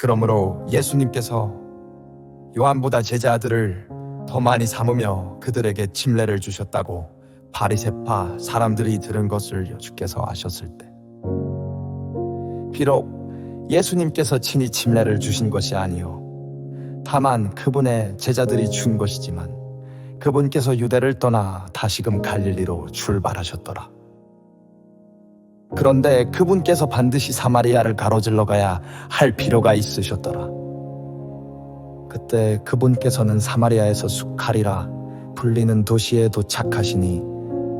그러므로 예수님께서 요한보다 제자들을 더 많이 삼으며 그들에게 침례를 주셨다고 바리새파 사람들이 들은 것을 주께서 아셨을 때 비록 예수님께서 친히 침례를 주신 것이 아니요 다만 그분의 제자들이 준 것이지만 그분께서 유대를 떠나 다시금 갈릴리로 출발하셨더라. 그런데 그분께서 반드시 사마리아를 가로질러 가야 할 필요가 있으셨더라. 그때 그분께서는 사마리아에서 수칼이라 불리는 도시에 도착하시니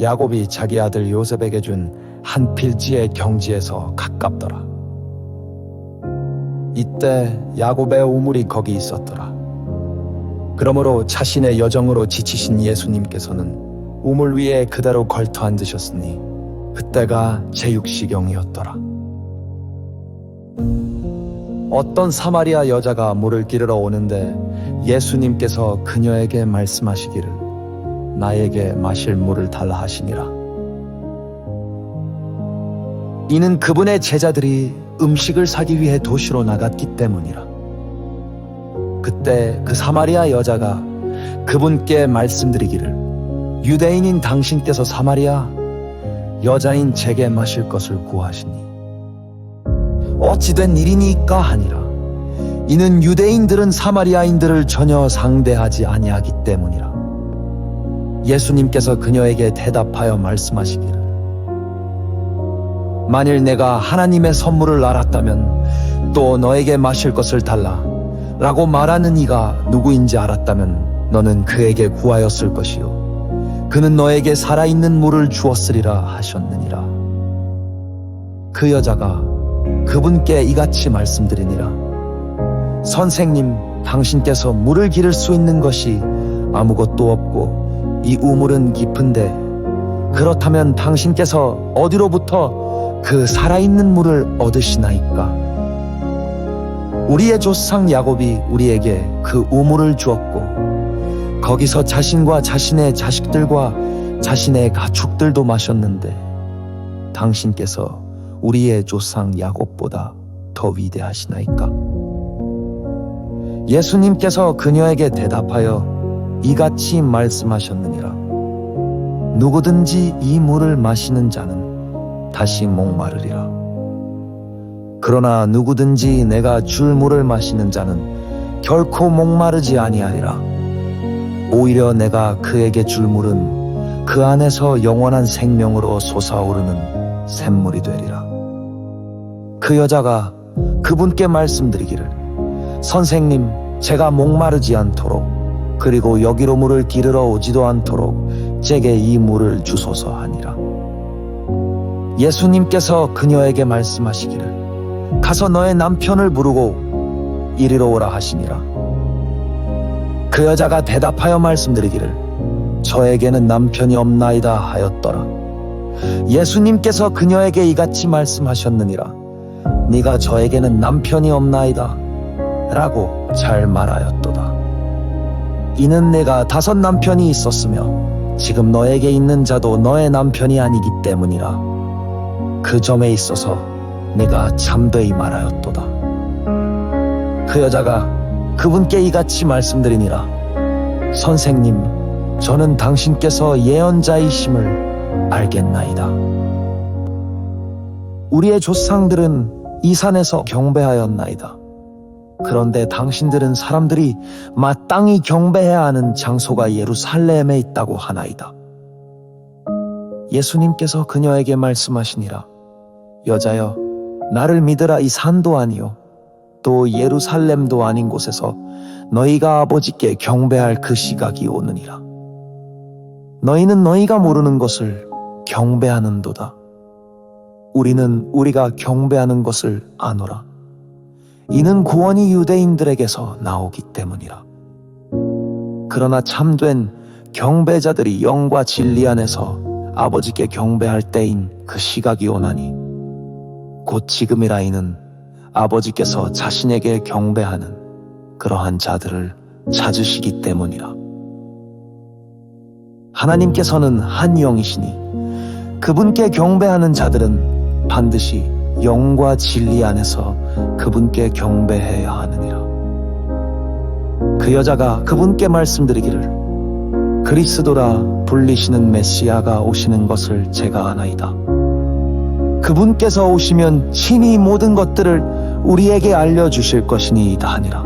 야곱이 자기 아들 요셉에게 준 한 필지의 경지에서 가깝더라. 이때 야곱의 우물이 거기 있었더라. 그러므로 자신의 여정으로 지치신 예수님께서는 우물 위에 그대로 걸터 앉으셨으니 그때가 제육시경이었더라. 어떤 사마리아 여자가 물을 기르러 오는데 예수님께서 그녀에게 말씀하시기를 나에게 마실 물을 달라 하시니라. 이는 그분의 제자들이 음식을 사기 위해 도시로 나갔기 때문이라. 그때 그 사마리아 여자가 그분께 말씀드리기를 유대인인 당신께서 사마리아 여자인 제게 마실 것을 구하시니. 어찌된 일이니까 하니라. 이는 유대인들은 사마리아인들을 전혀 상대하지 아니하기 때문이라. 예수님께서 그녀에게 대답하여 말씀하시기를. 만일 내가 하나님의 선물을 알았다면 또 너에게 마실 것을 달라 라고 말하는 이가 누구인지 알았다면 너는 그에게 구하였을 것이요 그는 너에게 살아있는 물을 주었으리라 하셨느니라. 그 여자가 그분께 이같이 말씀드리니라. 선생님 당신께서 물을 기를 수 있는 것이 아무것도 없고 이 우물은 깊은데 그렇다면 당신께서 어디로부터 그 살아있는 물을 얻으시나이까? 우리의 조상 야곱이 우리에게 그 우물을 주었고 거기서 자신과 자신의 자식들과 자신의 가축들도 마셨는데 당신께서 우리의 조상 야곱보다 더 위대하시나이까? 예수님께서 그녀에게 대답하여 이같이 말씀하셨느니라. 누구든지 이 물을 마시는 자는 다시 목마르리라. 그러나 누구든지 내가 줄 물을 마시는 자는 결코 목마르지 아니하리라. 오히려 내가 그에게 줄 물은 그 안에서 영원한 생명으로 솟아오르는 샘물이 되리라. 그 여자가 그분께 말씀드리기를 선생님 제가 목마르지 않도록 그리고 여기로 물을 기르러 오지도 않도록 제게 이 물을 주소서 하니라. 예수님께서 그녀에게 말씀하시기를 가서 너의 남편을 부르고 이리로 오라 하시니라. 그 여자가 대답하여 말씀드리기를 저에게는 남편이 없나이다 하였더라. 예수님께서 그녀에게 이같이 말씀하셨느니라. 네가 저에게는 남편이 없나이다. 라고 잘 말하였도다. 이는 내가 다섯 남편이 있었으며 지금 너에게 있는 자도 너의 남편이 아니기 때문이라. 그 점에 있어서 내가 참되이 말하였도다. 그 여자가 그분께 이같이 말씀드리니라. 선생님, 저는 당신께서 예언자이심을 알겠나이다. 우리의 조상들은 이 산에서 경배하였나이다. 그런데 당신들은 사람들이 마땅히 경배해야 하는 장소가 예루살렘에 있다고 하나이다. 예수님께서 그녀에게 말씀하시니라. 여자여, 나를 믿으라 이 산도 아니요 또 예루살렘도 아닌 곳에서 너희가 아버지께 경배할 그 시각이 오느니라. 너희는 너희가 모르는 것을 경배하는도다. 우리는 우리가 경배하는 것을 아노라. 이는 구원이 유대인들에게서 나오기 때문이라. 그러나 참된 경배자들이 영과 진리 안에서 아버지께 경배할 때인 그 시각이 오나니 곧 지금이라 이는 아버지께서 자신에게 경배하는 그러한 자들을 찾으시기 때문이라. 하나님께서는 한 영이시니 그분께 경배하는 자들은 반드시 영과 진리 안에서 그분께 경배해야 하느니라. 그 여자가 그분께 말씀드리기를 그리스도라 불리시는 메시아가 오시는 것을 제가 아나이다. 그분께서 오시면 친히 모든 것들을 우리에게 알려주실 것이니이다 하니라.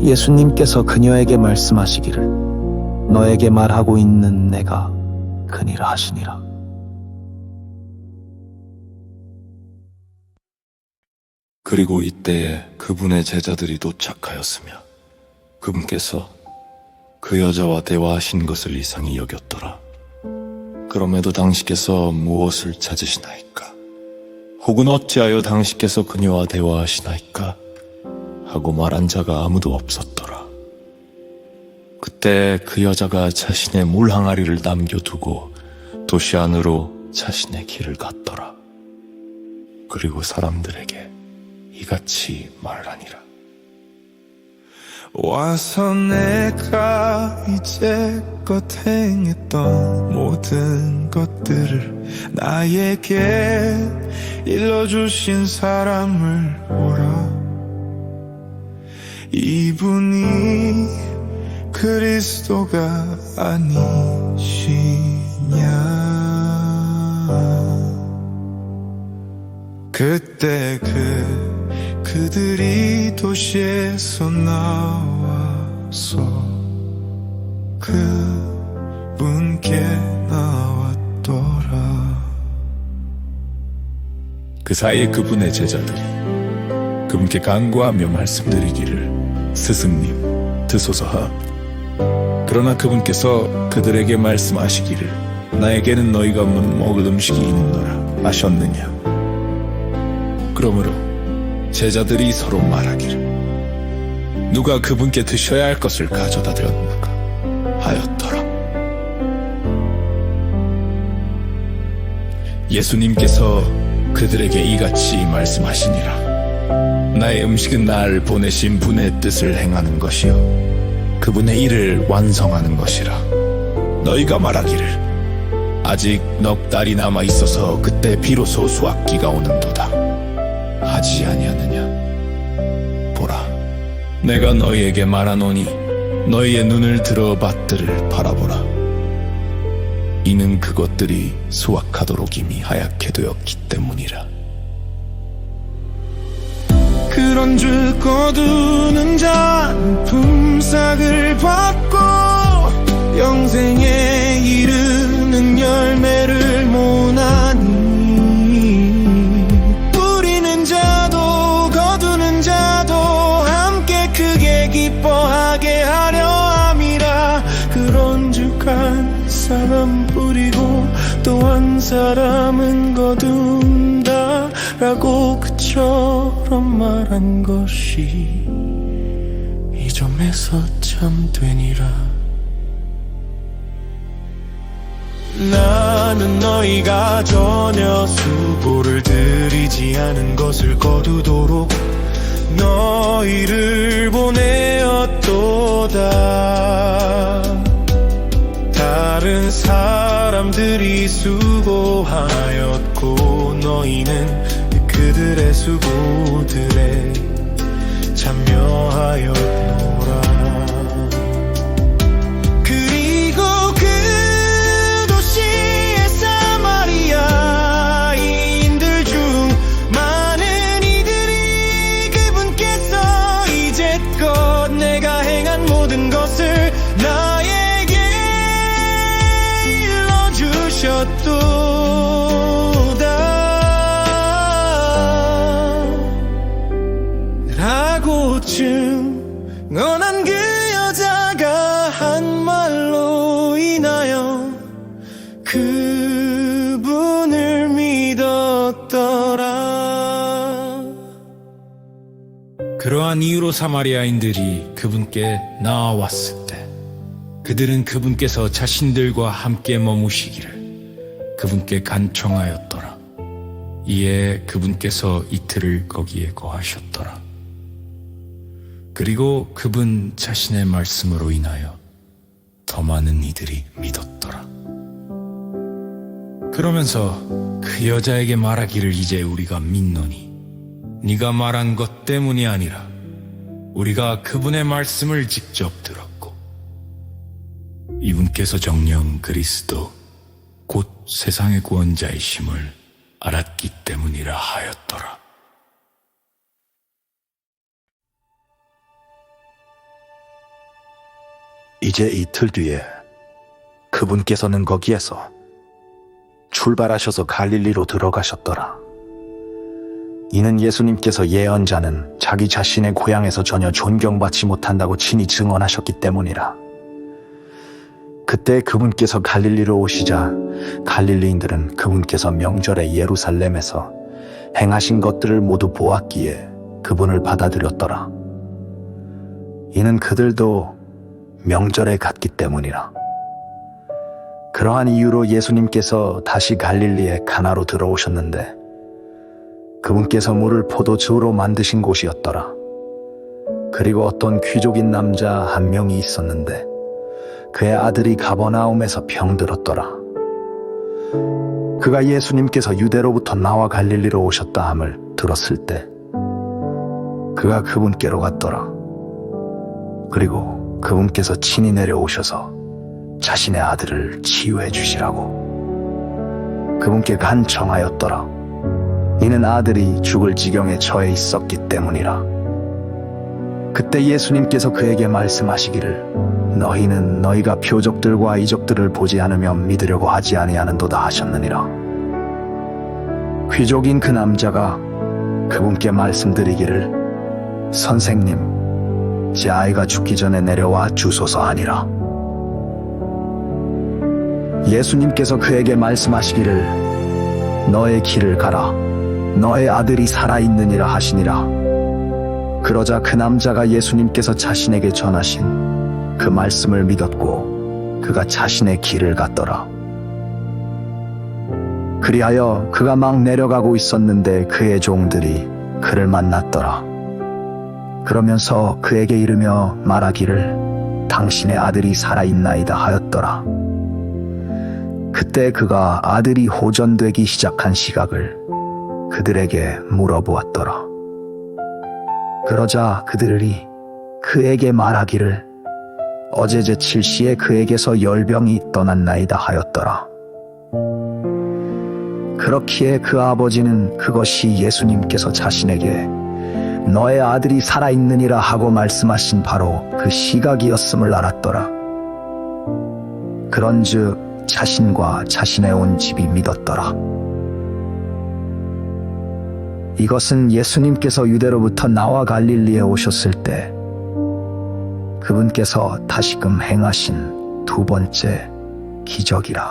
예수님께서 그녀에게 말씀하시기를 너에게 말하고 있는 내가 그니라 하시니라. 그리고 이때에 그분의 제자들이 도착하였으며 그분께서 그 여자와 대화하신 것을 이상히 여겼더라. 그럼에도 당신께서 무엇을 찾으시나이까? 혹은 어찌하여 당신께서 그녀와 대화하시나이까? 하고 말한 자가 아무도 없었더라. 그때 그 여자가 자신의 물 항아리를 남겨두고 도시 안으로 자신의 길을 갔더라. 그리고 사람들에게 이같이 말하니라. 와서 내가 이제껏 행했던 모든 것들을 나에게 일러주신 사람을 보라. 이분이 그리스도가 아니시냐. 그때 그 그들이 도시에서 나와서 그분께 나왔더라. 그 사이에 그분의 제자들이 그분께 간구하며 말씀드리기를 스승님 드소서하. 그러나 그분께서 그들에게 말씀하시기를 나에게는 너희가 못 먹을 음식이 있노라 하셨느냐? 그러므로 제자들이 서로 말하기를. 누가 그분께 드셔야 할 것을 가져다 드렸는가 하였더라. 예수님께서 그들에게 이같이 말씀하시니라. 나의 음식은 날 보내신 분의 뜻을 행하는 것이요. 그분의 일을 완성하는 것이라. 너희가 말하기를 아직 넉 달이 남아 있어서 그때 비로소 수확기가 오는도다 하지 아니하느냐? 보라 내가 너희에게 말하노니 너희의 눈을 들어 밭들을 바라보라. 이는 그것들이 수확하도록 이미 하얗게 되었기 때문이라. 그런 줄 거두는 자는 품삯을 받고 영생에 이르는 열매를 모나 라고 그처럼 말한 것이 이 점에서 참 되니라. 나는 너희가 전혀 수고를 들이지 않은 것을 거두도록 너희를 보내었도다. 다른 사람들이 수고하였고 너희는 그들의 수고들에 사마리아인들이 그분께 나아왔을 때 그들은 그분께서 자신들과 함께 머무시기를 그분께 간청하였더라. 이에 그분께서 이틀을 거기에 거하셨더라. 그리고 그분 자신의 말씀으로 인하여 더 많은 이들이 믿었더라. 그러면서 그 여자에게 말하기를 이제 우리가 믿노니 네가 말한 것 때문이 아니라 우리가 그분의 말씀을 직접 들었고 이분께서 정령 그리스도 곧 세상의 구원자이심을 알았기 때문이라 하였더라. 이제 이틀 뒤에 그분께서는 거기에서 출발하셔서 갈릴리로 들어가셨더라. 이는 예수님께서 예언자는 자기 자신의 고향에서 전혀 존경받지 못한다고 친히 증언하셨기 때문이라. 그때 그분께서 갈릴리로 오시자 갈릴리인들은 그분께서 명절에 예루살렘에서 행하신 것들을 모두 보았기에 그분을 받아들였더라. 이는 그들도 명절에 갔기 때문이라. 그러한 이유로 예수님께서 다시 갈릴리의 가나로 들어오셨는데 그분께서 물을 포도주로 만드신 곳이었더라. 그리고 어떤 귀족인 남자 한 명이 있었는데 그의 아들이 가버나움에서 병들었더라. 그가 예수님께서 유대로부터 나와 갈릴리로 오셨다 함을 들었을 때 그가 그분께로 갔더라. 그리고 그분께서 친히 내려오셔서 자신의 아들을 치유해 주시라고 그분께 간청하였더라. 이는 아들이 죽을 지경에 처해 있었기 때문이라. 그때 예수님께서 그에게 말씀하시기를 너희는 너희가 표적들과 이적들을 보지 않으면 믿으려고 하지 아니하는도다 하셨느니라. 귀족인 그 남자가 그분께 말씀드리기를 선생님 제 아이가 죽기 전에 내려와 주소서 하니라. 예수님께서 그에게 말씀하시기를 너의 길을 가라. 너의 아들이 살아있느니라 하시니라. 그러자 그 남자가 예수님께서 자신에게 전하신 그 말씀을 믿었고 그가 자신의 길을 갔더라. 그리하여 그가 막 내려가고 있었는데 그의 종들이 그를 만났더라. 그러면서 그에게 이르며 말하기를 당신의 아들이 살아있나이다 하였더라. 그때 그가 아들이 호전되기 시작한 시각을 그들에게 물어보았더라. 그러자 그들이 그에게 말하기를 어제 제 7시에 그에게서 열병이 떠났나이다 하였더라. 그렇기에 그 아버지는 그것이 예수님께서 자신에게 너의 아들이 살아있느니라 하고 말씀하신 바로 그 시각이었음을 알았더라. 그런즉 자신과 자신의 온 집이 믿었더라. 이것은 예수님께서 유대로부터 나와 갈릴리에 오셨을 때 그분께서 다시금 행하신 두 번째 기적이라.